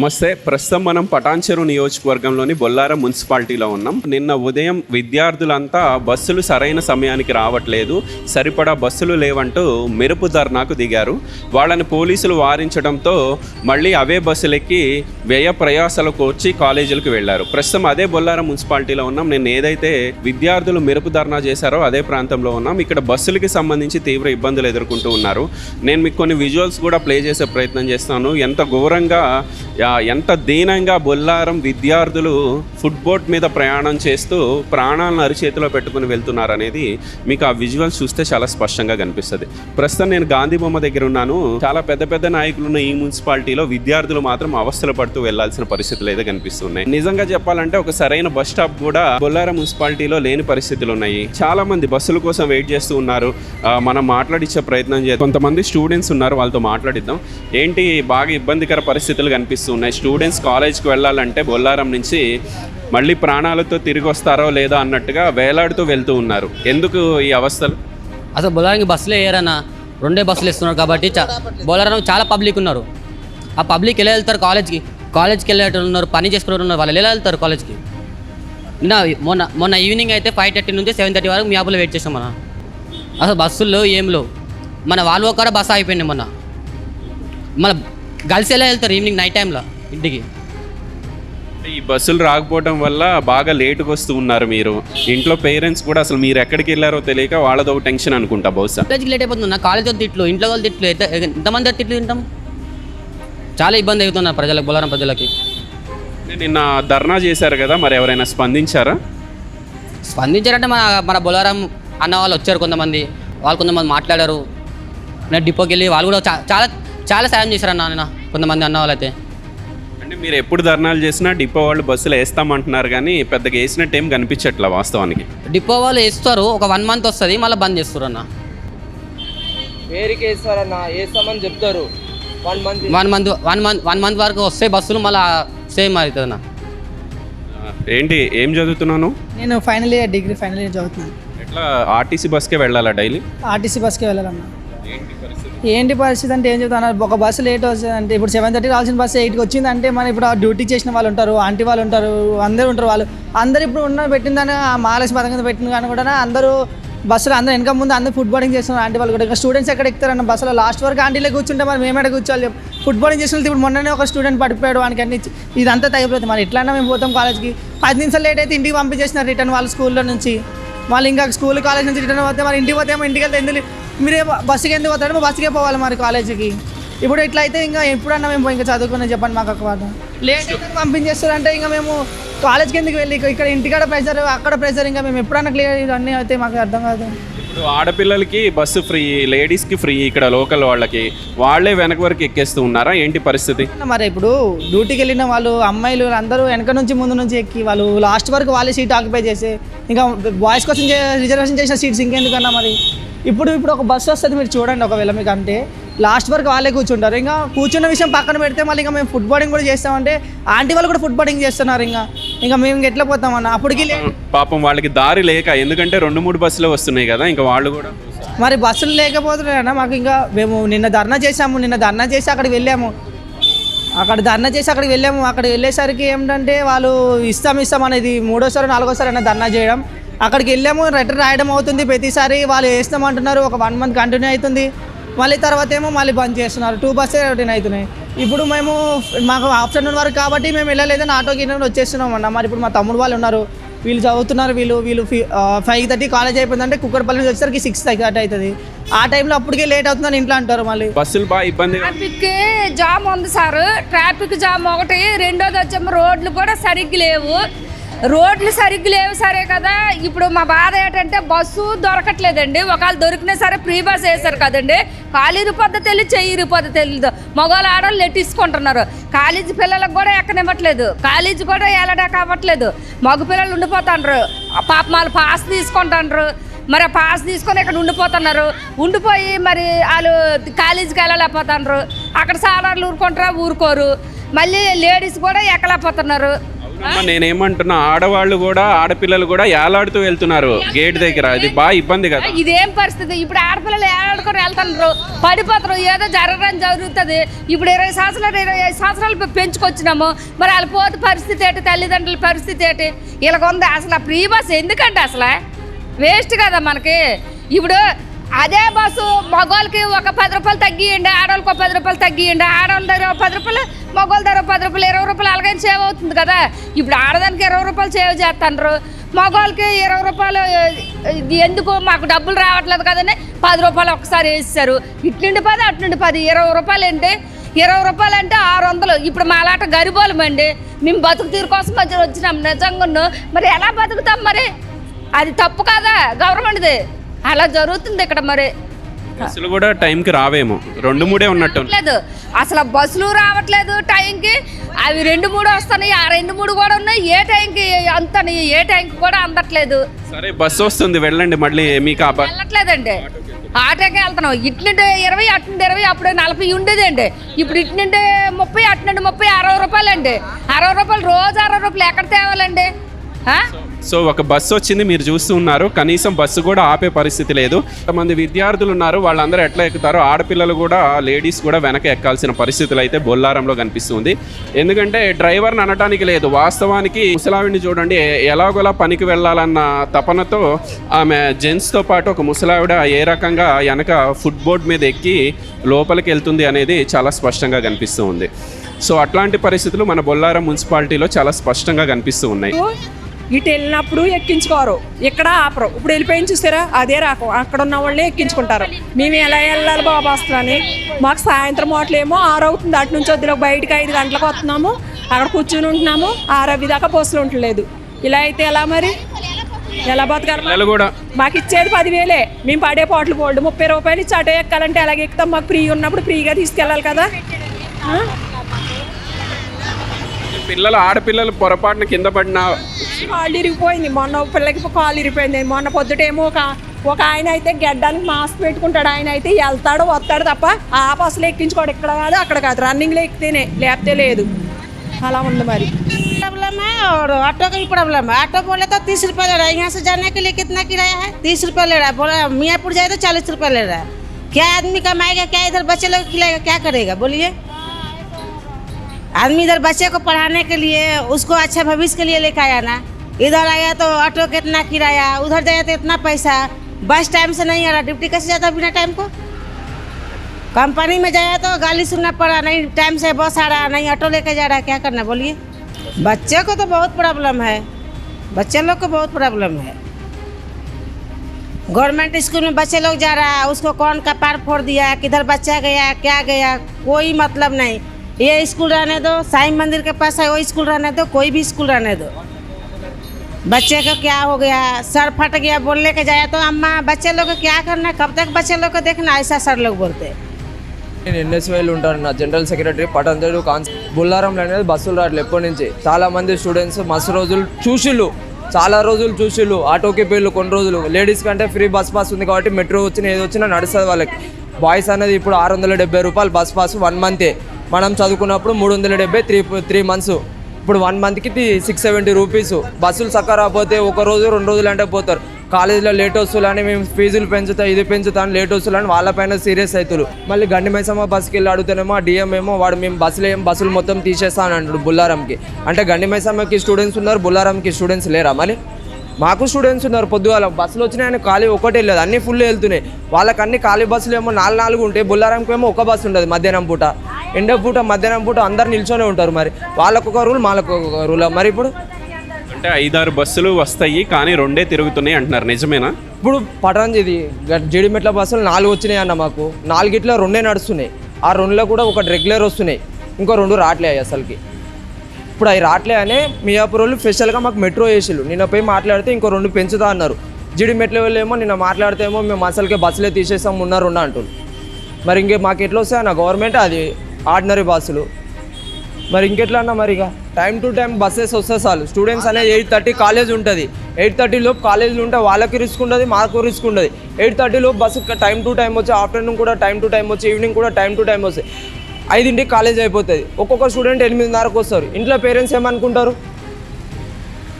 నమస్తే. ప్రస్తుతం మనం పటాన్చెరు నియోజకవర్గంలోని బొల్లారం మున్సిపాలిటీలో ఉన్నాం. నిన్న ఉదయం విద్యార్థులంతా బస్సులు సరైన సమయానికి రావట్లేదు. సరిపడా బస్సులు లేవంటూ మెరుపు ధర్నాకు దిగారు. వాళ్ళని పోలీసులు వారించడంతో మళ్ళీ అవే బస్సులెక్కి వ్యయ ప్రయాసాలకు వచ్చి కాలేజీలకు వెళ్ళారు. ప్రస్తుతం అదే బొల్లారం మున్సిపాలిటీలో ఉన్నాం. నిన్న ఏదైతే విద్యార్థులు మెరుపు ధర్నా చేశారో అదే ప్రాంతంలో ఉన్నాం. ఇక్కడ బస్సులకి సంబంధించి తీవ్ర ఇబ్బందులు ఎదుర్కొంటూ ఉన్నారు. నేను మీకు కొన్ని విజువల్స్ కూడా ప్లే చేసే ప్రయత్నం చేస్తాను. ఎంత ఘోరంగా ఎంత దీనంగా బొల్లారం విద్యార్థులు ఫుట్బోట్ మీద ప్రయాణం చేస్తూ ప్రాణాలను అరిచేతిలో పెట్టుకుని వెళ్తున్నారు అనేది మీకు ఆ విజువల్స్ చూస్తే చాలా స్పష్టంగా కనిపిస్తుంది. ప్రస్తుతం నేను గాంధీ బొమ్మ దగ్గర ఉన్నాను. చాలా పెద్ద పెద్ద నాయకులు ఉన్న ఈ మున్సిపాలిటీలో విద్యార్థులు మాత్రం అవస్థలు పడుతూ వెళ్ళాల్సిన పరిస్థితులు అయితే కనిపిస్తున్నాయి. నిజంగా చెప్పాలంటే ఒక సరైన బస్ స్టాప్ కూడా బొల్లారం మున్సిపాలిటీలో లేని పరిస్థితులు ఉన్నాయి. చాలా మంది బస్సుల కోసం వెయిట్ చేస్తూ ఉన్నారు. మనం మాట్లాడించే ప్రయత్నం చేద్దాం కొంతమంది స్టూడెంట్స్ ఉన్నారు. వాళ్ళతో మాట్లాడిద్దాం. ఏంటి బాగా ఇబ్బందికర పరిస్థితులు కనిపిస్తున్నాయి? స్టూడెంట్స్ కాలేజ్కి వెళ్ళాలంటే బొల్లారం నుంచి మళ్ళీ ప్రాణాలతో తిరిగి వస్తారో లేదో అన్నట్టుగా వేలాడుతూ వెళ్తూ ఉన్నారు. ఎందుకు ఈ అవస్థలు? అసలు బొల్లారానికి బస్సులే ఏరన్నా? రెండే బస్సులు ఇస్తున్నారు కాబట్టి బొల్లారం బొలారం చాలా పబ్లిక్ ఉన్నారు. ఆ పబ్లిక్ ఎలా వెళ్తారు కాలేజ్కి? కాలేజ్కి వెళ్ళేటోళ్ళు ఉన్నారు పని చేసుకునే ఉన్నారు వాళ్ళు ఎలా వెళ్తారు కాలేజ్కి? నిన్న మొన్న మొన్న ఈవినింగ్ అయితే ఫైవ్ థర్టీ నుంచి సెవెన్ థర్టీ వరకు మియాపులో వెయిట్ చేసాం మన అసలు బస్సుల్లో ఏం లేవు. మన వాళ్ళు కూడా బస్సు అయిపోయింది మొన్న. మన గర్ల్స్ ఎలా వెళ్తారు ఈవినింగ్ నైట్ టైంలో ఇంటికి? ఈ బస్సులు రాకపోవడం వల్ల బాగా లేటుగా వస్తూ ఉన్నారు మీరు. ఇంట్లో పేరెంట్స్ కూడా అసలు మీరు ఎక్కడికి వెళ్ళారో తెలియక వాళ్ళదో టెన్షన్ అనుకుంటా బహుశా. కాలేజ్కి లేట్ అయిపోతుంది నా కాలేజ్ వాళ్ళు తిట్లు ఇంట్లో వాళ్ళు తిట్లు ఎంత ఎంతమంది తిట్లు తింటాం? చాలా ఇబ్బంది అవుతున్నారు ప్రజలకు బొలారం ప్రజలకి. నిన్న ధర్నా చేశారు కదా మరి ఎవరైనా స్పందించారా? స్పందించారంటే మన మన బొలారం అన్న వాళ్ళు వచ్చారు కొంతమంది వాళ్ళు కొంతమంది మాట్లాడారు. నేను డిపోకి వెళ్ళి వాళ్ళు కూడా చా- చాలా చాలా సాయం చేశారు అన్న ఆయన కొంతమంది అన్న వాళ్ళు అయితే అంటే మీరు ఎప్పుడు ధర్నాలు చేసినా డిపో వాళ్ళు బస్సులు వేస్తామంటున్నారు కానీ పెద్దగా వేసినట్టు ఏం కనిపించట్లా వాస్తవానికి. డిపో వాళ్ళు వేస్తారు ఒక వన్ మంత్ వస్తుంది మళ్ళీ బంద్ చేస్తారు అన్న. పేరుకి వేస్తారన్న వేస్తామని చెప్తారు. One month one month one month one month వరకు వస్తే బస్సులు మళ్ళీ సేమ్ అవుతుంది అన్న. ఏంటి ఏం చదువుతున్నాను? నేను final year degree final year చదువుతున్నాను. ఎట్లా ఆర్టీసీ బస్కే వెళ్ళాలా డైలీ? ఆర్టీసీ బస్కి వెళ్ళాలన్నా. ఏంటి పరిస్థితి? అంటే ఏం చెప్తాను? ఒక బస్సు లేట్ వస్తుంది అంటే ఇప్పుడు సెవెన్ థర్టీ రావాల్సిన బస్సు ఎయిట్కి వచ్చిందంటే మన ఇప్పుడు డ్యూటీ చేసిన వాళ్ళు ఉంటారు ఆంటీ వాళ్ళు ఉంటారు అందరూ ఉంటారు వాళ్ళు. అందరు ఇప్పుడు ఉన్న పెట్టిందని ఆ మహాలక్ష్మి పథకం పెట్టిన కానీ కూడా అందరూ బస్సులో అందరూ వెనక ముందు అందరూ ఫుడ్ బోర్డింగ్ చేస్తున్నారు. ఆంటీ వాళ్ళు కూడా ఇంకా స్టూడెంట్స్ ఎక్కడ ఎక్కుతారన్న బస్సులో లాస్ట్ వరకు ఆంటీలో కూర్చుంటే మరి మేమేడ కూర్చోవాలి ఫుడ్ బోర్డింగ్ చేసిన ఇప్పుడు మొన్ననే ఒక స్టూడెంట్ పడిపోయాడు వానికి అన్ని ఇదంతా తగ్గిపోతుంది మరి ఎట్లన్నా మేము పోతాం కాలేజ్కి పది నిమిషాలు లేట్ అయితే ఇంటికి పంపించేసినారు రిటర్న్ వాళ్ళు స్కూల్లో నుంచి. వాళ్ళు ఇంకా స్కూల్ కాలేజ్ నుంచి రిటర్న్ పోతే మరి ఇంటికి పోతే ఇంటికి వెళ్తే ఎందుకు మీరే బస్సుకి ఎందుకు పోతాడు బస్సుకే పోవాలి మరి కాలేజీకి. ఇప్పుడు ఇట్లా అయితే ఇంకా ఎప్పుడన్నా మేము ఇంకా చదువుకునే చెప్పండి మాకు ఒక మాట. లేట్ పంపించేస్తారంటే ఇంకా మేము కాలేజ్కి ఎందుకు వెళ్ళి? ఇక్కడ ఇంటికాడ ప్రెషర్ అక్కడ ప్రెషర్ ఇంకా మేము ఎప్పుడన్నా క్లియర్ ఇవన్నీ అయితే మాకు అర్థం కాదు. ఇప్పుడు ఆడపిల్లలకి బస్సు ఫ్రీ లేడీస్కి ఫ్రీ ఇక్కడ లోకల్ వాళ్ళకి వాళ్ళే వెనక వరకు ఎక్కేస్తూ ఉన్నారా? ఏంటి పరిస్థితి? మరి ఇప్పుడు డ్యూటీకి వెళ్ళిన వాళ్ళు అమ్మాయిలు అందరూ వెనక నుంచి ముందు నుంచి ఎక్కి వాళ్ళు లాస్ట్ వరకు వాళ్ళే సీట్ ఆక్యుపై చేసి ఇంకా బాయ్స్ కోసం రిజర్వేషన్ చేసిన సీట్స్ ఇంకెందుకన్నా మరి? ఇప్పుడు ఇప్పుడు ఒక బస్సు వస్తుంది మీరు చూడండి ఒకవేళ మీకు అంటే లాస్ట్ వరకు వాళ్ళే కూర్చుంటారు. ఇంకా కూర్చున్న విషయం పక్కన పెడితే మళ్ళీ ఇంకా మేము ఫుడ్ బోర్డింగ్ కూడా చేస్తామంటే ఆంటీ వాళ్ళు కూడా ఫుడ్ బోర్డింగ్ చేస్తున్నారు ఇంకా. ఇంకా మేము ఎట్లా పోతామన్న అప్పటికి పాపం వాళ్ళకి దారి లేక ఎందుకంటే రెండు మూడు బస్సులు వస్తున్నాయి కదా ఇంకా వాళ్ళు కూడా మరి బస్సులు లేకపోతున్నాయన్నా మాకు ఇంకా మేము నిన్న ధర్నా చేసాము నిన్న ధర్నా చేసి అక్కడికి వెళ్ళాము. అక్కడ ధర్నా చేసి అక్కడికి వెళ్ళాము. అక్కడ వెళ్ళేసరికి ఏంటంటే వాళ్ళు ఇస్తాం ఇస్తాం అనేది మూడోసారి నాలుగోసారి అన్న ధర్నా చేయడం. అక్కడికి వెళ్ళాము లెటర్ రాయడం అవుతుంది. ప్రతిసారి వాళ్ళు వేస్తామంటున్నారు. ఒక వన్ మంత్ కంటిన్యూ అవుతుంది. మళ్ళీ తర్వాత ఏమో మళ్ళీ బంద్ చేస్తున్నారు. టూ బస్సే రొటీన్ అవుతున్నాయి. ఇప్పుడు మేము మాకు ఆఫ్టర్నూన్ వరకు కాబట్టి మేము వెళ్ళలేదని ఆటోకి వచ్చేస్తున్నాం అన్న. మరి ఇప్పుడు మా తమ్ముడు వాళ్ళు ఉన్నారు. వీళ్ళు చదువుతున్నారు వీళ్ళు వీళ్ళు ఫైవ్ థర్టీ కాలేజ్ అయిపోయిందంటే కుక్కడపల్లి నుంచి వచ్చేసరికి సిక్స్ థర్టీ అవుతుంది. ఆ టైంలో అప్పటికే లేట్ అవుతుందని ఇంట్లో అంటారు మళ్ళీ. బస్సులు బాగా ఇబ్బందిగా ట్రాఫిక్ జామ్ ఉంది సార్. ట్రాఫిక్ జామ్ ఒకటి. రెండోది వచ్చేమో రోడ్లు కూడా సరిగ్గా లేవు. రోడ్లు సరిగ్గా లేవు సరే కదా. ఇప్పుడు మా బాధ ఏంటంటే బస్సు దొరకట్లేదండి. ఒకవేళ దొరికినా సరే ఫ్రీ బస్ వేశారు కదండి. కాలేజీ పద్ధతి వెళ్ళి చెయ్యి పద్ధతి తెలియదు మగవాళ్ళు ఆడవాళ్ళు నెట్టించుకుంటున్నారు. కాలేజీ పిల్లలకు కూడా ఎక్కనివ్వట్లేదు. కాలేజీ కూడా వెళ్ళడానికి అవ్వట్లేదు. మగ పిల్లలు ఉండిపోతుండ్రు. పాప వాళ్ళు పాస్ తీసుకుంటుండ్రు. మరి ఆ పాస్ తీసుకొని ఇక్కడ ఉండిపోతున్నారు. ఉండిపోయి మరి వాళ్ళు కాలేజీకి వెళ్ళలేకపోతున్నారు అక్కడ సాలార్లు ఊరుకుంటారా? ఊరుకోరు. మళ్ళీ లేడీస్ కూడా ఎక్కలేకపోతున్నారు. నేనేమంటున్నా ఆడవాళ్ళు కూడా ఆడపిల్లలు కూడా ఏలాడుతూ వెళ్తున్నారు గేట్ దగ్గర. అది బాగా ఇబ్బంది కదా. ఇదేం పరిస్థితి? ఇప్పుడు ఆడపిల్లలు ఏలాడుకొని వెళ్తున్నారు పడిపోతారు ఏదో జరగడం జరుగుతుంది. ఇప్పుడు ఇరవై సంవత్సరాలు ఇరవై ఐదు సంవత్సరాలు పెంచుకొచ్చినాము. మరి వాళ్ళ పోత పరిస్థితి ఏంటి? తల్లిదండ్రుల పరిస్థితి ఏంటి? వీళ్ళకుంది అసలు ఆ ఫ్రీ బస్ ఎందుకంటే అసలు? వేస్ట్ కదా మనకి. ఇప్పుడు అదే బస్సు మగవాళ్ళకి ఒక పది రూపాయలు తగ్గియండి ఆడవాళ్ళకి ఒక పది రూపాయలు తగ్గియండి ఆడవాళ్ళ దగ్గర ఒక పది రూపాయలు మగవాళ్ళ దగ్గర పది రూపాయలు ఇరవై రూపాయలు అలాగే సేవ్ అవుతుంది కదా. ఇప్పుడు ఆడదానికి ఇరవై రూపాయలు సేవ్ చేస్తాండ్రు. మగవాళ్ళకి ఇరవై రూపాయలు ఇది ఎందుకు? మాకు డబ్బులు రావట్లేదు కదని. పది రూపాయలు ఒకసారి వేసేసారు ఇట్లుండి పది అట్నుండి పది ఇరవై రూపాయలు అంటే ఇరవై రూపాయలు అంటే ఆరు వందలు. ఇప్పుడు మాలాట గరిబోలమండి. మేము బతుకు తీరు కోసం మధ్య వచ్చినాం. నిజంగా మరి ఎలా బతుకుతాం మరి? అది తప్పు కాదా? గవర్నమెంట్ది అలా జరుగుతుంది ఇక్కడ మరి. బస్సులు కూడా టైంకి రావేమో. రెండు మూడే ఉన్నట్టు. లేదు. అసలు బస్సులు రావట్లేదు టైంకి. అవి రెండు మూడు వస్తున్నాయి ఆ రెండు మూడు కూడా ఉన్నాయి. ఏ టైంకి అంత ఏ టైంకి కూడా అందట్లేదు. సరే బస్సు వస్తుంది. వెళ్ళండి మళ్ళీ మీకు వెళ్ళట్లేదండి. ఆటోకి వెళ్తున్నాం. ఇటు నుండి ఇరవై అటు నుండి ఇరవై అప్పుడు నలభై ఉండేదండి. ఇప్పుడు ఇటు నుండి ముప్పై అటు నుండి ముప్పై అరవై రూపాయలు అండి అరవై రూపాయలు రోజు అరవై రూపాయలు ఎక్కడ తేవాలండి? సో ఒక బస్సు వచ్చింది మీరు చూస్తూ ఉన్నారు. కనీసం బస్సు కూడా ఆపే పరిస్థితి లేదు. కొంతమంది విద్యార్థులు ఉన్నారు వాళ్ళందరూ ఎట్లా ఎక్కుతారో ఆడపిల్లలు కూడా లేడీస్ కూడా వెనక ఎక్కాల్సిన పరిస్థితులు అయితే బొల్లారంలో కనిపిస్తుంది ఎందుకంటే డ్రైవర్ని అనటానికి లేదు. వాస్తవానికి ముసలావిడిని చూడండి ఎలాగోలా పనికి వెళ్ళాలన్న తపనతో ఆమె జెంట్స్తో పాటు ఒక ముసలావిడ ఏ రకంగా వెనక ఫుట్ బోర్డ్ మీద ఎక్కి లోపలికి వెళ్తుంది అనేది చాలా స్పష్టంగా కనిపిస్తూ ఉంది. సో అట్లాంటి పరిస్థితులు మన బొల్లారం మున్సిపాలిటీలో చాలా స్పష్టంగా కనిపిస్తూ ఉన్నాయి. ఇటు వెళ్ళినప్పుడు ఎక్కించుకోరు. ఇక్కడ ఆపరు. ఇప్పుడు వెళ్ళిపోయి చూసారా అదే రాకం. అక్కడ ఉన్న వాళ్ళే ఎక్కించుకుంటారు. మేము ఎలా వెళ్ళాలి బాబు వస్తుందని మాకు సాయంత్రం ఏమో ఆరు అవుతుంది. అటు నుంచి వద్దు బయటకు ఐదు గంటలకు వస్తున్నాము. అక్కడ కూర్చుని ఉంటున్నాము. ఆరు అవి దాకా బస్సులు ఉండలేదు. ఇలా అయితే ఎలా మరి? ఎలా బతకాలి మాకు ఇచ్చేది పదివేలే. మేము పడే పాటలు పోల్డ్ ముప్పై రూపాయలు ఇచ్చి అటో ఎక్కాలంటే ఎలాగ ఎక్కుతాం? మాకు ఫ్రీ ఉన్నప్పుడు ఫ్రీగా తీసుకెళ్ళాలి కదా? పిల్లలు ఆడపిల్లలు పొరపాటున కింద పడిన కాళ్ళు ఇరిగిపోయింది మొన్న ఒక పిల్లకి కాళ్ళు ఇరిగిపోయింది మొన్న పొద్దుటేమో ఒక ఒక ఆయన అయితే గెడ్డానికి మాస్క్ పెట్టుకుంటాడు ఆయన అయితే వెళ్తాడు వస్తాడు తప్ప ఆ బస్సులో ఎక్కించుకోడు ఇక్కడ కాదు అక్కడ కాదు రన్నింగ్లో ఎక్కితేనే లేకపోతే లేదు అలా ఉంది మరి प्रॉब्लम है और ऑटो का भी प्रॉब्लम है ऑटो बोले तो तीस रुपये ले रहा है यहाँ से जाने के लिए कितना किराया है तीस रुपये ले रहा है बोला मियाँपुर जाए तो चालीस रुपये ले रहा है क्या आदमी कमाएगा क्या इधर बच्चे लोग खिलाएगा क्या करेगा बोलिए आदमी इधर बच्चे को पढ़ाने के लिए, उसको अच्छा भविष्य के लिए लेकर आया ना। इधर आया तो ऑटो का इतना किराया, उधर जाए तो इतना पैसा। बस टाइम से नहीं आ रहा। ड्यूटी कैसे जाता बिना टाइम को? कंपनी में जाया तो गाली सुनना पड़ा, नहीं टाइम से बस आ रहा, नहीं ऑटो लेके जा रहा। क्या करना, बोलिए। बच्चे को तो बहुत प्रॉब्लम है। बच्चे लोग को बहुत प्रॉब्लम है। गवर्नमेंट स्कूल में बच्चे लोग जा रहा है उसको कौन का पार फोड़ दिया, किधर बच्चा गया, क्या गया, कोई मतलब नहीं। ये स्कूल रहने दो साईं मंदिर के पास है वो स्कूल रहने दो कोई भी स्कूल रहने दो बच्चे को क्या हो गया सर फट गया बोलने के जाया तो अम्मा बच्चे लोग को क्या करना कब तक बच्चे लोग को देखना ऐसा सर लोग बोलते हैं నేను ఎన్ఎస్వైలు ఉంటాను నా జనరల్ సెక్రటరీ పటంజలు కాన్స్ బుల్లారంలో అనేది బస్సులు రావట్లేదు ఎప్పటి నుంచి చాలా మంది స్టూడెంట్స్ మస్తు రోజులు చూసిళ్ళు చాలా రోజులు చూసిళ్ళు ఆటోకి పేర్లు కొన్ని రోజులు లేడీస్ కంటే ఫ్రీ బస్ పాస్ ఉంది కాబట్టి మెట్రో వచ్చిన ఏది వచ్చినా నడుస్తుంది వాళ్ళకి బాయ్స్ అనేది ఇప్పుడు ఆరు వందల డెబ్బై రూపాయలు బస్ పాస్ వన్ మంతే మనం చదువుకున్నప్పుడు మూడు వందల డెబ్బై త్రీ త్రీ మంత్స్ ఇప్పుడు వన్ మంత్కి సిక్స్ సెవెంటీ రూపీస్ బస్సులు చక్కగా రాకపోతే ఒక రోజు రెండు రోజులు అంటే పోతారు. కాలేజీలో లేట్ వస్తువులని మేము ఫీజులు పెంచుతా ఇది పెంచుతాను లేట్ వస్తువులని వాళ్ళపైన సీరియస్ అవుతారు మళ్ళీ గండి మైసమ్మ బస్సుకి వెళ్ళి అడుగుతానేమో ఆ డిఎం ఏమో వాడు మేము బస్సులు ఏం బస్సులు మొత్తం తీసేస్తాను అంటాడు బుల్లారంకి. అంటే గండి మైసమ్మకి స్టూడెంట్స్ ఉన్నారు బుల్లారంకి స్టూడెంట్స్ లేరా మళ్ళీ మాకు స్టూడెంట్స్ ఉన్నారు పొద్దుగాల. బస్సులు వచ్చినాయని ఖాళీ ఒకటే వెళ్ళదు. అన్నీ ఫుల్ వెళ్తున్నాయి. వాళ్ళకి అన్ని ఖాళీ బస్సులు ఏమో నాలుగు నాలుగు ఉంటాయి బుల్లారంకి ఏమో ఒక బస్సు ఉండదు మధ్యాహ్నం పూట. ఎండ పూట మధ్యాహ్నం పూట అందరు నిల్చొనే ఉంటారు మరి. వాళ్ళకు ఒక రూల్ ఒక రూల్ మరి ఇప్పుడు? అంటే ఐదారు బస్సులు వస్తాయి కానీ రెండే తిరుగుతున్నాయి అంటున్నారు. నిజమేనా? ఇప్పుడు పటాన్ ఇది జీడిమెట్ల బస్సులు నాలుగు వచ్చినాయి అన్న మాకు. నాలుగిట్లో రెండే నడుస్తున్నాయి. ఆ రెండులో కూడా ఒకటి రెగ్యులర్ వస్తున్నాయి. ఇంకో రెండు రావట్లేదు అసలుకి. ఇప్పుడు అవి రావట్లే అనే మియాపూర్ వాళ్ళు స్పెషల్గా మాకు మెట్రో వేసిళ్ళు నిన్న పోయి మాట్లాడితే ఇంకో రెండు పెంచుతా అన్నారు. జిడి మెట్ల వాళ్ళు ఏమో నిన్న మాట్లాడితే ఏమో మేము అసలుకే బస్సులే తీసేసాం ఉన్నారు ఉన్న అంటున్నారు మరి ఇంకే మాకు ఎట్లా వస్తాయి అన్న? గవర్నమెంట్ అది ఆర్డినరీ బస్సులు. మరి ఇంకెట్లన్నా మరి ఇక టైం టు టైం బస్సెస్ వస్తే చాలు. స్టూడెంట్స్ అనేది ఎయిట్ థర్టీ కాలేజ్ ఉంటుంది. ఎయిట్ థర్టీ లోపు కాలేజీలు ఉంటే వాళ్ళకి రిస్క్ ఉండదు మాకు రిస్క్ ఉండదు. ఎయిట్ థర్టీ లోపు బస్సు టైం టు టైం వచ్చి ఆఫ్టర్నూన్ కూడా టైం టు టైం వచ్చి ఈవినింగ్ కూడా టైం టు టైం వస్తాయి. ఐదింటికి కాలేజ్ అయిపోతుంది. ఒక్కొక్క స్టూడెంట్ ఎనిమిదిన్నరకు వస్తారు. ఇంట్లో పేరెంట్స్ ఏమనుకుంటారు?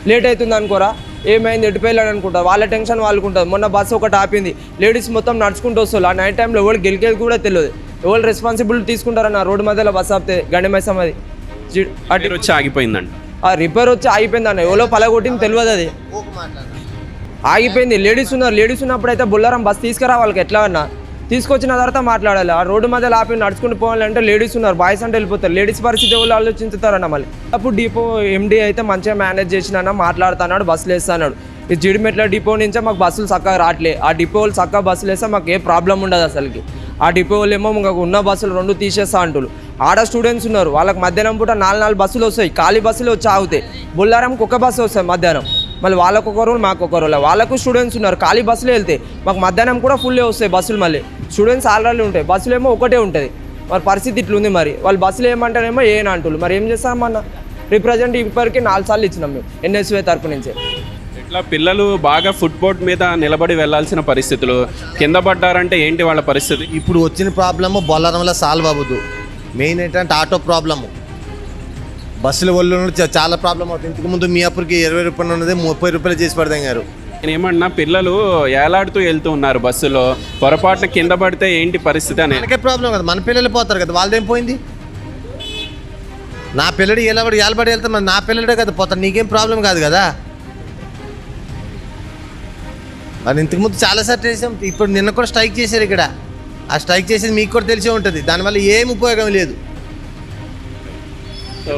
లేట్ అవుతుంది అనుకోరా? ఏమైంది? ఎటుపోయాలని అనుకుంటారు? వాళ్ళ టెన్షన్ వాళ్ళకు ఉంటుంది మొన్న బస్సు ఒకటి ఆపింది. లేడీస్ మొత్తం నడుచుకుంటూ వస్తారు ఆ నైట్ టైంలో ఎవరు గెలికేది కూడా తెలియదు. ఎవరు రెస్పాన్సిబిలిటీ తీసుకుంటారన్న రోడ్డు మధ్యలో బస్సు ఆపితే గండమైసం అది అటు వచ్చి ఆగిపోయిందంట. ఆ రిపేర్ వచ్చి ఆగిపోయింది అన్న ఎవరో పలగొట్టింది తెలియదు అది. ఆగిపోయింది. లేడీస్ ఉన్నారు. లేడీస్ ఉన్నప్పుడు అయితే బుల్లారం బస్ తీసుకురా వాళ్ళకి ఎట్లా అన్నా? తీసుకొచ్చిన తర్వాత మాట్లాడాలి. ఆ రోడ్డు మధ్యలో ఆపి నడుచుకుంటూ పోవాలంటే లేడీస్ ఉన్నారు. బాయ్స్ అంటే వెళ్ళిపోతారు. లేడీస్ పరిస్థితి ఎవరు ఆలోచించుతారన్న మళ్ళీ. అప్పుడు డిపో ఎండి అయితే మంచిగా మేనేజ్ చేసినా మాట్లాడుతున్నాడు బస్సులు వేస్తున్నాడు. ఈ జిడిమెట్ల డిపో నుంచే మాకు బస్సులు చక్కగా రావట్లే. ఆ డిపో వాళ్ళు చక్కగా బస్సులు వేస్తే మాకు ఏ ప్రాబ్లం ఉండదు అసలుకి. ఆ డిపో వాళ్ళు ఏమో ఉన్న బస్సులు రెండు తీసేస్తా అంటారు ఆడ స్టూడెంట్స్ ఉన్నారు వాళ్ళకి మధ్యాహ్నం పూట నాలుగు నాలుగు బస్సులు వస్తాయి ఖాళీ బస్సులు వచ్చి ఆగుతాయి. బుల్లారంకి ఒక బస్సు వస్తాయి మధ్యాహ్నం. మళ్ళీ వాళ్ళకు ఒక రోజు మాకు ఒక రోజు వాళ్ళకు స్టూడెంట్స్ ఉన్నారు ఖాళీ బస్సులు వెళ్తాయి. మాకు మధ్యాహ్నం కూడా ఫుల్లే వస్తాయి బస్సులు మళ్ళీ. స్టూడెంట్స్ ఆల్రెడీ ఉంటాయి బస్సులు ఏమో ఒకటే ఉంటుంది. మరి పరిస్థితి ఇట్లుంది మరి. వాళ్ళు బస్సులు ఏమంటారేమో ఏం అంటున్నారు మరి ఏం చేస్తామన్న రిప్రజెంట్ ఇప్పటికి నాలుగు సార్లు ఇచ్చినాం మేము ఎన్ఎస్వే తరపు నుంచి. ఇట్లా పిల్లలు బాగా ఫుట్బోర్డ్ మీద నిలబడి వెళ్ళాల్సిన పరిస్థితులు కింద పడ్డారంటే ఏంటి వాళ్ళ పరిస్థితి? ఇప్పుడు వచ్చిన ప్రాబ్లము బొల్లరంలో సాల్వ్ అవ్వదు. మెయిన్ ఏంటంటే ఆటో ప్రాబ్లము బస్సుల వల్ల చాలా ప్రాబ్లం అవుతుంది. ఇంతకు ముందు మియాపూర్కి ఇరవై రూపాయలు ఉన్నది ముప్పై రూపాయలు చేసి పెడతాం గారు. నేను ఏమన్నా పిల్లలు ఏలాడుతూ వెళ్తూ ఉన్నారు బస్సులో పొరపాటున కింద పడితే ఏంటి పరిస్థితి అని? మనకే ప్రాబ్లం కదా. మన పిల్లలు పోతారు కదా. వాళ్ళదేం పోయింది? నా పిల్లడు ఎలా ఏలబడి వెళ్తే నా పిల్లడే కదా పోతారు నీకేం ప్రాబ్లం కాదు కదా? మరి ఇంతకుముందు చాలాసార్లు చేసాం. ఇప్పుడు నిన్న కూడా స్ట్రైక్ చేశారు ఇక్కడ. ఆ స్ట్రైక్ చేసేది మీకు కూడా తెలిసే ఉంటుంది. దానివల్ల ఏం ఉపయోగం లేదు. సో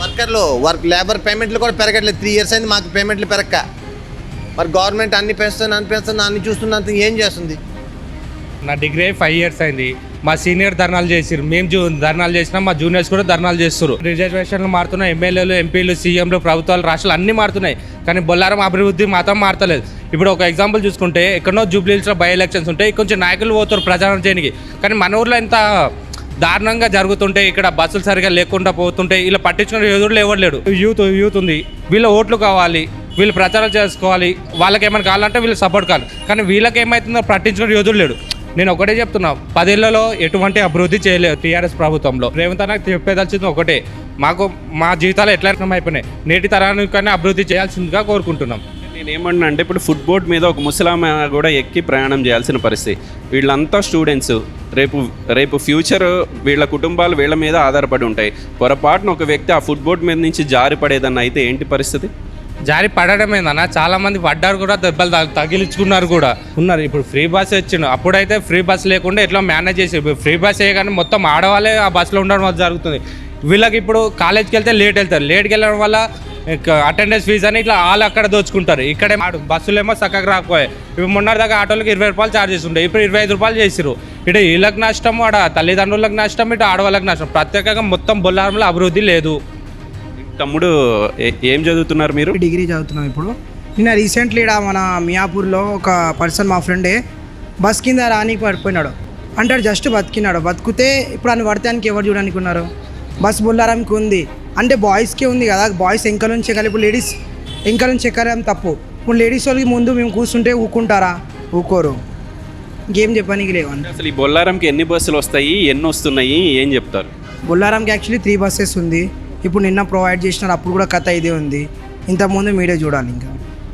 వర్కర్లు వర్క్ లేబర్ పేమెంట్లు కూడా పెరగట్లేదు. త్రీ ఇయర్స్ అయింది మాకు పేమెంట్లు పెరగక మరి గవర్నమెంట్ అన్ని పెంచుతుంది అన్ని పెంచుతుంది అన్ని చూస్తున్నంత ఏం చేస్తుంది? నా డిగ్రీ ఫైవ్ ఇయర్స్ అయింది. మా సీనియర్ ధర్నాలు చేసిరు మేము ధర్నాలు చేసినా మా జూనియర్స్ కూడా ధర్నాలు చేస్తారు రిజర్వేషన్లు మారుతున్నాయి ఎమ్మెల్యేలు ఎంపీలు సీఎంలు ప్రభుత్వాలు రాష్ట్రాలు అన్నీ మారుతున్నాయి. కానీ బొల్లారం అభివృద్ధి మాత్రం మారతలేదు. ఇప్పుడు ఒక ఎగ్జాంపుల్ చూసుకుంటే ఎక్కడో జూబ్లీహిల్స్లో బై ఎలక్షన్స్ ఉంటాయి కొంచెం నాయకులు పోతారు ప్రచారం చేయడానికి. కానీ మన ఊర్లో ఎంత దారుణంగా జరుగుతుంటే ఇక్కడ బస్సులు సరిగా లేకుండా పోతుంటే ఇలా పట్టించుకునే ఎదురులు ఎవరు లేడు యూత్ యూత్ ఉంది. వీళ్ళ ఓట్లు కావాలి వీళ్ళు ప్రచారం చేసుకోవాలి. వాళ్ళకి ఏమైనా కావాలంటే వీళ్ళు సపోర్ట్ కావాలి. కానీ వీళ్ళకి ఏమవుతుందో పట్టించుకునే యోధుడు లేడు. నేను ఒకటే చెప్తున్నా పదేళ్ళలో ఎటువంటి అభివృద్ధి చేయలేదు టీఆర్ఎస్ ప్రభుత్వంలో. రేవంత్ అన్నకు చెప్పేదాల్సింది ఒకటే మాకు మా జీవితాలు ఎట్లా అయిపోయినాయి? నేటి తరానికైనా అభివృద్ధి చేయాల్సిందిగా కోరుకుంటున్నాం. నేను ఏమన్నా అంటే ఇప్పుడు ఫుట్బోర్డ్ మీద ఒక ముసలామ కూడా ఎక్కి ప్రయాణం చేయాల్సిన పరిస్థితి. వీళ్ళంతా స్టూడెంట్స్ రేపు రేపు ఫ్యూచర్ వీళ్ళ కుటుంబాలు వీళ్ళ మీద ఆధారపడి ఉంటాయి. పొరపాటున ఒక వ్యక్తి ఆ ఫుట్బోర్డ్ మీద నుంచి జారిపడేదన్న అయితే ఏంటి పరిస్థితి? జారి పడడమేందన్న? చాలా మంది పడ్డారు కూడా దెబ్బలు తగిలించుకున్నారు కూడా. ఉన్నారు ఇప్పుడు ఫ్రీ బస్ వచ్చిండు. అప్పుడైతే ఫ్రీ బస్ లేకుండా ఎట్లా మేనేజ్ చేసి ఇప్పుడు ఫ్రీ బస్ వేయగానే మొత్తం ఆడవాళ్ళే ఆ బస్సులో ఉండడం వల్ల జరుగుతుంది. వీళ్ళకి ఇప్పుడు కాలేజ్కి వెళ్తే లేట్ వెళ్తారు. లేట్కి వెళ్ళడం వల్ల అటెండెన్స్ ఫీజు అని ఇట్లా వాళ్ళు అక్కడ దోచుకుంటారు. ఇక్కడే ఆడు- బస్సులు ఏమో చక్కగా రాకపోయాయి ఇప్పుడు మొన్నటి దాకా ఆటోలకు ఇరవై రూపాయలు ఛార్జెస్ ఉండే. ఇప్పుడు ఇరవై ఐదు రూపాయలు చేసిరు ఇటు వీళ్ళకి నష్టం ఆడ తల్లిదండ్రులకు నష్టం ఇటు ఆడవాళ్ళకి నష్టం. ప్రత్యేకంగా మొత్తం బొల్లారంలో అభివృద్ధి లేదు. తమ్ముడు ఏ- చదువుతున్నారు మీరు? డిగ్రీ చదువుతున్నాం ఇప్పుడు. నిన్న రీసెంట్లీ ఇక్కడ మన మియాపూర్లో ఒక పర్సన్ మా ఫ్రెండే బస్ కింద రానికి పడిపోయినాడు. అంటే ఆడు జస్ట్ బతికినాడు. బతికితే ఇప్పుడు అని పడతానికి ఎవరు చూడడానికి ఉన్నారు బస్ బుల్లారానికి ఉంది. అంటే బాయ్స్కే ఉంది కదా. బాయ్స్ ఎంకల నుంచి ఎక్కాలి ఇప్పుడు లేడీస్ ఎంకల నుంచి ఎక్కడం తప్పు. ఇప్పుడు లేడీస్ వాళ్ళకి ముందు మేము కూర్చుంటే ఊకుంటారా? ఊకోరు. ఇంకేం చెప్పడానికి లేవండి అసలు ఈ బొల్లారంకి ఎన్ని బస్సులు వస్తాయి? ఎన్ని వస్తున్నాయి? ఏం చెప్తారు? బుల్లారాంకి యాక్చువల్లీ త్రీ బస్సెస్ ఉంది. ఇప్పుడు నిన్న ప్రొవైడ్ చేసినారు అప్పుడు కూడా కథ ఇదే ఉంది. ఇంతకుముందు మీరే చూడాలి ఇంకా.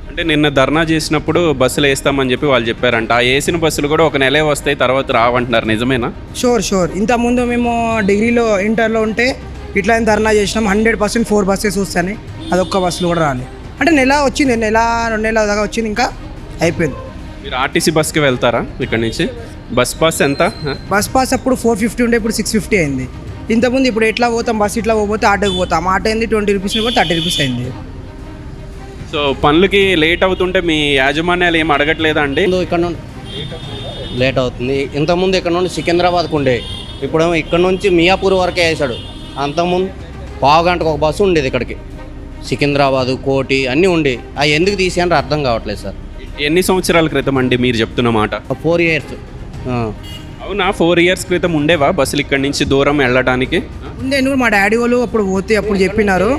అంటే నిన్న ధర్నా చేసినప్పుడు బస్సులు వేస్తామని చెప్పి వాళ్ళు చెప్పారంట. ఆ వేసిన బస్సులు కూడా ఒక నెలే వస్తాయి తర్వాత రావంటున్నారు. నిజమేనా? షూర్ షూర్ ఇంతకుముందు మేము డిగ్రీలో ఇంటర్లో ఉంటే ఇట్లా ధర్నా చేసినాం హండ్రెడ్ పర్సెంట్ ఫోర్ బస్సెస్ వస్తాయి అదొక్క బస్సులు కూడా రాలి. అంటే నెల వచ్చింది నెల రెండు నెలల దాకా వచ్చింది ఇంకా అయిపోయింది. మీరు ఆర్టీసీ బస్కి వెళ్తారా ఇక్కడ నుంచి? బస్ పాస్ ఎంత? బస్ పాస్ అప్పుడు ఫోర్ ఫిఫ్టీ ఉండే ఇప్పుడు సిక్స్ ఫిఫ్టీ అయింది. ఇంతకుముందు ఇప్పుడు ఎట్లా పోతాం బస్ ఇట్లా పోతే ఆటోకి పోతాం. ఆటో అయింది ట్వంటీ రూపీస్ కూడా థర్టీ రూపీస్ అయింది. సో పనులకి లేట్ అవుతుంటే మీ యాజమాన్యాలు ఏం అడగట్లేదా అండి ఇక్కడ నుండి లేట్ అవుతుంది. ఇంతకుముందు ఇక్కడ నుండి సికింద్రాబాద్కు ఉండే. ఇప్పుడు ఇక్కడ నుంచి మియాపూర్ వరకే వేసాడు. అంతకుముందు పావు గంటకు ఒక బస్సు ఉండేది ఇక్కడికి. సికింద్రాబాదు కోటి అన్నీ ఉండి. అవి ఎందుకు తీసేయని అర్థం కావట్లేదు సార్. ఎన్ని సంవత్సరాల క్రితం అండి మీరు చెప్తున్న మాట? Four years. అవునా? ఫోర్ ఇయర్స్ క్రితం ఉండేవా బస్సులు ఇక్కడి నుంచి దూరం వెళ్ళడానికి? ఉంది ఎందుకు మా డాడీ వాళ్ళు అప్పుడు పోతే అప్పుడు చెప్పినారు.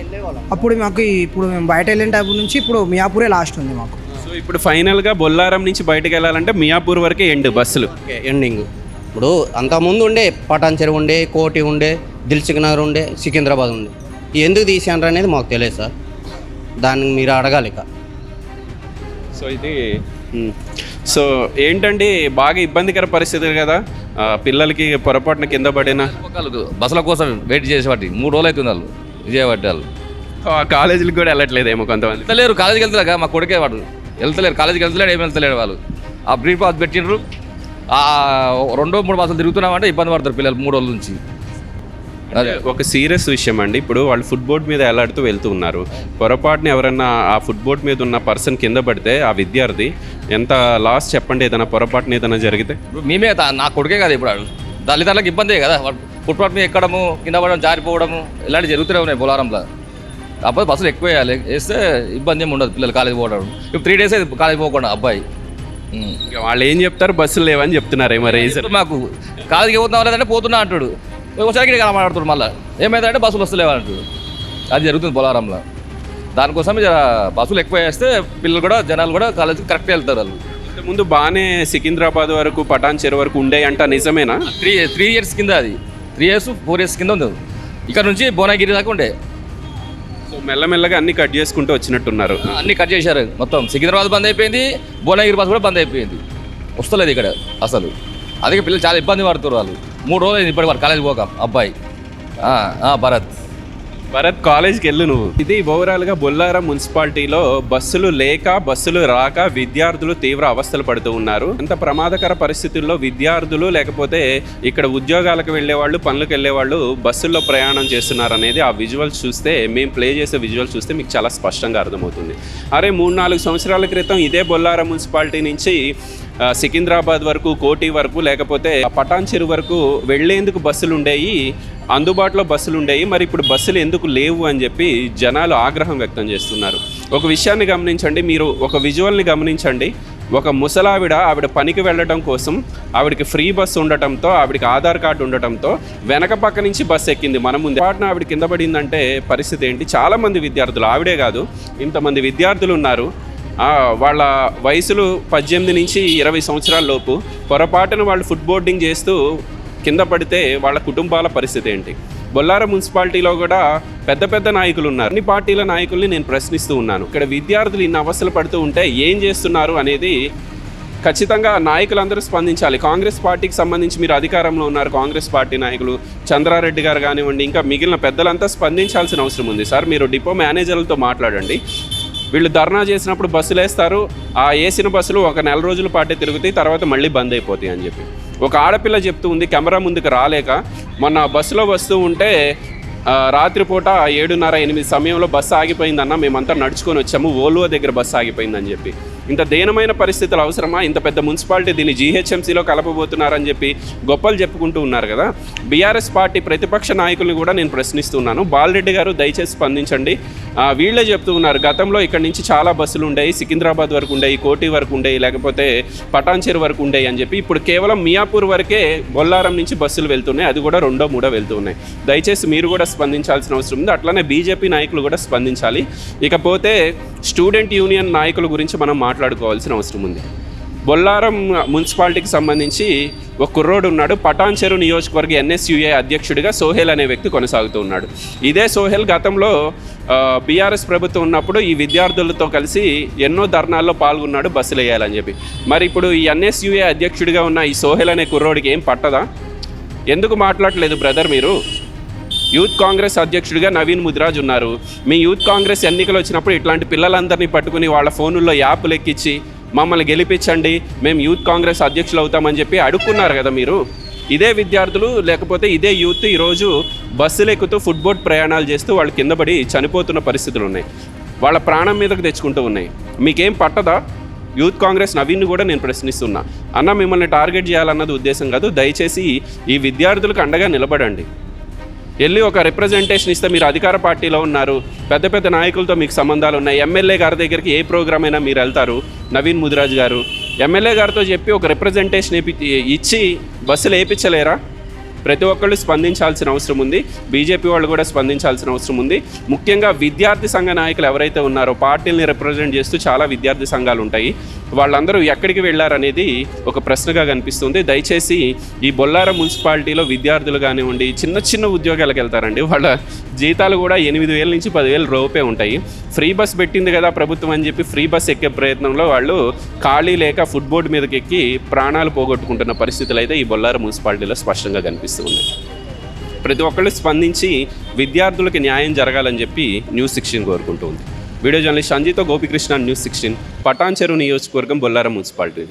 అప్పుడు మాకు ఇప్పుడు మేము బయట వెళ్ళిన టైపు నుంచి ఇప్పుడు మియాపూరే లాస్ట్ ఉంది మాకు. సో ఇప్పుడు ఫైనల్గా బొల్లారం నుంచి బయటకు వెళ్ళాలంటే మియాపూర్ వరకే ఎండ్ బస్సులు. ఓకే ఎండింగ్ ఇప్పుడు అంతకుముందు ఉండే పటాన్ చెరువు ఉండే కోటి ఉండే దిల్సుఖ్ నగర్ ఉండే సికింద్రాబాద్ ఉండే. ఎందుకు తీసేయండ్రు అనేది మాకు తెలియదు సార్. దాన్ని మీరు అడగాలి ఇక. సో ఇది సో ఏంటండి బాగా ఇబ్బందికర పరిస్థితి కదా? పిల్లలకి పొరపాటున కింద పడిన? బస్సుల కోసం వెయిట్ చేసేవాటి మూడు రోజులు అవుతుంది వాళ్ళు విజయవాడ వాళ్ళు. కాలేజీలకు కూడా వెళ్ళట్లేదేమో కొంతమంది. వెళ్తలేరు కాలేజీకి వెళ్తలేక మా కొడుకే వాడు. వెళ్తలేరు కాలేజీకి వెళ్తలేడు ఏమి వెళ్తలేడు వాళ్ళు. ఆ బ్రీ పాస్ పెట్టిండ్రు. ఆ రెండో మూడు బస్సులు తిరుగుతున్నామంటే ఇబ్బంది పడతారు పిల్లలు మూడు రోజుల నుంచి. అదే. ఒక సీరియస్ విషయం అండి ఇప్పుడు వాళ్ళు ఫుట్బోర్డ్ మీద ఎలాడుతూ వెళ్తూ ఉన్నారు. పొరపాటున ఎవరన్నా ఆ ఫుట్బోర్డ్ మీద ఉన్న పర్సన్ కింద పడితే ఆ విద్యార్థి ఎంత లాస్ చెప్పండి ఏదైనా పొరపాటున ఏదైనా జరిగితే? మేమే నా కొడుకే కదా ఇప్పుడు. తల్లిదండ్రులకు ఇబ్బందే కదా. ఫుట్పాత్ మీద ఎక్కడము కింద పడడం జారిపోవడము ఇలాంటివి జరుగుతూనే ఉన్నాయి బొలారంలో అబ్బాయి బస్సులు ఎక్కువ వేయాలి. వేస్తే ఇబ్బంది ఏమి ఉండదు పిల్లలు కాలేజీ పోవడం. ఇప్పుడు త్రీ డేస్ అయితే కాలేజీ పోకుండా అబ్బాయి. వాళ్ళు ఏం చెప్తారు? బస్సులు లేవని చెప్తున్నారు మరి. మాకు? కాలేజీకి పోతున్నా లేదంటే పోతున్నా అంటాడు. ఒకసారి ఇక్కడ మాట్లాడుతాడు మళ్ళీ. ఏమైందంటే బస్సులు వస్తలేవు అంటాడు అది జరుగుతుంది బొలారంలో దానికోసం బస్సులు ఎక్కువ వేస్తే పిల్లలు కూడా జనాలు కూడా కాలేజీకి కరెక్ట్గా వెళ్తారు వాళ్ళు. ముందు బాగానే సికింద్రాబాద్ వరకు పటాన్ చెరు వరకు ఉండే అంట నిజమేనా? త్రీ త్రీ ఇయర్స్ కింద అది. త్రీ ఇయర్స్ ఫోర్ ఇయర్స్ కింద ఉంది ఇక్కడ నుంచి భువనగిరి దాకా ఉండే. సో మెల్లమెల్లగా అన్ని కట్ చేసుకుంటూ వచ్చినట్టున్నారు. అన్ని కట్ చేశారు మొత్తం. సికింద్రాబాద్ బంద్ అయిపోయింది భువనగిరి బస్ కూడా బంద్ అయిపోయింది. వస్తలేదు ఇక్కడ అసలు. అందుకే పిల్లలు చాలా ఇబ్బంది పడుతున్నారు వాళ్ళు. మూడు రోజులు అయింది ఇప్పటి వరకు కాలేజ్ పోక. అబ్బాయి. భరత్. భరత్ కాలేజ్కి వెళ్ళు నువ్వు. ఇది ఓవరాల్గా బొల్లారం మున్సిపాలిటీలో బస్సులు లేక బస్సులు రాక విద్యార్థులు తీవ్ర అవస్థలు పడుతూ ఉన్నారు. అంత ప్రమాదకర పరిస్థితుల్లో విద్యార్థులు లేకపోతే ఇక్కడ ఉద్యోగాలకు వెళ్ళే వాళ్ళు పనులకు వెళ్ళే వాళ్ళు బస్సుల్లో ప్రయాణం చేస్తున్నారు అనేది ఆ విజువల్స్ చూస్తే మేము ప్లే చేసే విజువల్స్ చూస్తే మీకు చాలా స్పష్టంగా అర్థమవుతుంది. అరే మూడు నాలుగు సంవత్సరాల క్రితం ఇదే బొల్లారం మున్సిపాలిటీ నుంచి సికింద్రాబాద్ వరకు కోటి వరకు లేకపోతే పటాన్ చెరువు వరకు వెళ్ళేందుకు బస్సులు ఉండేవి అందుబాటులో బస్సులు ఉండేవి మరి ఇప్పుడు బస్సులు ఎందుకు లేవు అని చెప్పి జనాలు ఆగ్రహం వ్యక్తం చేస్తున్నారు. ఒక విషయాన్ని గమనించండి. మీరు ఒక విజువల్ని గమనించండి. ఒక ముసలావిడ ఆవిడ పనికి వెళ్ళడం కోసం ఆవిడకి ఫ్రీ బస్సు ఉండటంతో ఆవిడకి ఆధార్ కార్డు ఉండటంతో వెనక పక్క నుంచి బస్సు ఎక్కింది మన ముందు. పాటున ఆవిడ కింద పడిందంటే పరిస్థితి ఏంటి? చాలామంది విద్యార్థులు ఆవిడే కాదు ఇంతమంది విద్యార్థులు ఉన్నారు. వాళ్ళ వయసులు పద్దెనిమిది నుంచి ఇరవై సంవత్సరాల లోపు పొరపాటున వాళ్ళు ఫుడ్ బోర్డింగ్ చేస్తూ కింద పడితే వాళ్ళ కుటుంబాల పరిస్థితి ఏంటి? బొల్లారం మున్సిపాలిటీలో కూడా పెద్ద పెద్ద నాయకులు ఉన్నారు అన్ని పార్టీల నాయకుల్ని నేను ప్రశ్నిస్తూ ఉన్నాను. ఇక్కడ విద్యార్థులు ఇన్ని అవస్థలు పడుతూ ఉంటే ఏం చేస్తున్నారు అనేది ఖచ్చితంగా నాయకులందరూ స్పందించాలి. కాంగ్రెస్ పార్టీకి సంబంధించి మీరు అధికారంలో ఉన్నారు. కాంగ్రెస్ పార్టీ నాయకులు చంద్రారెడ్డి గారు కానివ్వండి ఇంకా మిగిలిన పెద్దలంతా స్పందించాల్సిన అవసరం ఉంది. సార్ మీరు డిపో మేనేజర్లతో మాట్లాడండి. వీళ్ళు ధర్నా చేసినప్పుడు బస్సులు వేస్తారు. ఆ వేసిన బస్సులు ఒక నెల రోజుల పాటే తిరుగుతాయి తర్వాత మళ్ళీ బంద్ అయిపోతాయి అని చెప్పి. ఒక ఆడపిల్ల చెప్తూ ఉంది కెమెరా ముందుకు రాలేక మొన్న బస్సులో వస్తూ ఉంటే రాత్రిపూట ఏడున్నర ఎనిమిది సమయంలో బస్సు ఆగిపోయిందన్న మేమంతా నడుచుకొని వచ్చాము ఓల్వో దగ్గర బస్సు ఆగిపోయిందని చెప్పి. ఇంత దయనమైన పరిస్థితులు అవసరమా? ఇంత పెద్ద మున్సిపాలిటీ దీన్ని జీహెచ్ఎంసీలో కలపబోతున్నారని చెప్పి గొప్పలు చెప్పుకుంటూ ఉన్నారు కదా. బీఆర్ఎస్ పార్టీ ప్రతిపక్ష నాయకుల్ని కూడా నేను ప్రశ్నిస్తున్నాను. బాలరెడ్డి గారు దయచేసి స్పందించండి. వీళ్ళే చెప్తూ ఉన్నారు. గతంలో ఇక్కడ నుంచి చాలా బస్సులు ఉండేవి. సికింద్రాబాద్ వరకు ఉండేవి కోటి వరకు ఉండేవి లేకపోతే పటాన్చేరు వరకు ఉండేవి అని చెప్పి ఇప్పుడు కేవలం మియాపూర్ వరకే బొల్లారం నుంచి బస్సులు వెళ్తున్నాయి. అది కూడా రెండో మూడో వెళ్తున్నాయి. దయచేసి మీరు కూడా స్పందించాల్సిన అవసరం ఉంది. అట్లానే బీజేపీ నాయకులు కూడా స్పందించాలి. ఇకపోతే స్టూడెంట్ యూనియన్ నాయకుల గురించి మనం మాట్లాడుకోవాల్సిన అవసరం ఉంది. బొల్లారం మున్సిపాలిటీకి సంబంధించి ఒక కుర్రోడు ఉన్నాడు. పటాన్ చెరు నియోజకవర్గ ఎన్ఎస్యుఏ అధ్యక్షుడిగా సోహెల్ అనే వ్యక్తి కొనసాగుతూ ఉన్నాడు. ఇదే సోహెల్ గతంలో బీఆర్ఎస్ ప్రభుత్వం ఉన్నప్పుడు ఈ విద్యార్థులతో కలిసి ఎన్నో ధర్నాల్లో పాల్గొన్నాడు బస్సులు వేయాలని చెప్పి. మరి ఇప్పుడు ఈ ఎన్ఎస్యుఏ అధ్యక్షుడిగా ఉన్న ఈ సోహెల్ అనే కుర్రోడికి ఏం పట్టదా? ఎందుకు మాట్లాడలేదు బ్రదర్ మీరు? యూత్ కాంగ్రెస్ అధ్యక్షుడిగా నవీన్ ముదిరాజ్ ఉన్నారు. మీ యూత్ కాంగ్రెస్ ఎన్నికలు వచ్చినప్పుడు ఇట్లాంటి పిల్లలందరినీ పట్టుకుని వాళ్ళ ఫోనుల్లో యాప్లు ఎక్కించి మమ్మల్ని గెలిపించండి మేము యూత్ కాంగ్రెస్ అధ్యక్షులు అవుతామని చెప్పి అడుక్కున్నారు కదా మీరు? ఇదే విద్యార్థులు లేకపోతే ఇదే యూత్ ఈరోజు బస్సులు ఎక్కుతూ ఫుట్బోట్ ప్రయాణాలు చేస్తూ వాళ్ళు కింద పడి చనిపోతున్న పరిస్థితులు ఉన్నాయి. వాళ్ళ ప్రాణం మీదకు తెచ్చుకుంటూ ఉన్నాయి. మీకేం పట్టదా? యూత్ కాంగ్రెస్ నవీన్ కూడా నేను ప్రశ్నిస్తున్నా. అన్న మిమ్మల్ని టార్గెట్ చేయాలన్నది ఉద్దేశం కాదు. దయచేసి ఈ విద్యార్థులకు అండగా నిలబడండి. వెళ్ళి ఒక రిప్రజెంటేషన్ ఇస్తే మీరు అధికార పార్టీలో ఉన్నారు. పెద్ద పెద్ద నాయకులతో మీకు సంబంధాలు ఉన్నాయి. ఎమ్మెల్యే గారి దగ్గరికి ఏ ప్రోగ్రామ్ అయినా మీరు వెళ్తారు. నవీన్ ముదిరాజ్ గారు. ఎమ్మెల్యే గారితో చెప్పి ఒక రిప్రజెంటేషన్ ఇచ్చి బస్సులు వేయించలేరా ప్రతి ఒక్కళ్ళు స్పందించాల్సిన అవసరం ఉంది. బీజేపీ వాళ్ళు కూడా స్పందించాల్సిన అవసరం ఉంది. ముఖ్యంగా విద్యార్థి సంఘ నాయకులు ఎవరైతే ఉన్నారో పార్టీని రిప్రజెంట్ చేస్తూ చాలా విద్యార్థి సంఘాలు ఉంటాయి. వాళ్ళందరూ ఎక్కడికి వెళ్ళారనేది ఒక ప్రశ్నగా కనిపిస్తుంది. దయచేసి ఈ బొల్లారం మున్సిపాలిటీలో విద్యార్థులు కానివ్వండి చిన్న చిన్న ఉద్యోగాలకు వెళ్తారండి. వాళ్ళ జీతాలు కూడా ఎనిమిది వేల నుంచి పదివేల రూపే ఉంటాయి. ఫ్రీ బస్ పెట్టింది కదా ప్రభుత్వం అని చెప్పి ఫ్రీ బస్ ఎక్కే ప్రయత్నంలో వాళ్ళు ఖాళీ లేక ఫుట్బోర్డ్ మీదకి ఎక్కి ప్రాణాలు పోగొట్టుకుంటున్న పరిస్థితులు అయితే ఈ బొల్లారం మున్సిపాలిటీలో స్పష్టంగా కనిపిస్తుంది ఉన్నాయి ప్రతి ఒక్కళ్ళు స్పందించి విద్యార్థులకు న్యాయం జరగాలని చెప్పి న్యూస్ సిక్స్టీన్ కోరుకుంటూ ఉంది. వీడియో జర్నలిస్ట్ సంజీతో గోపికృష్ణ న్యూస్ సిక్స్టీన్ పటాన్చెరు నియోజకవర్గం బొల్లారం మున్సిపాలిటీ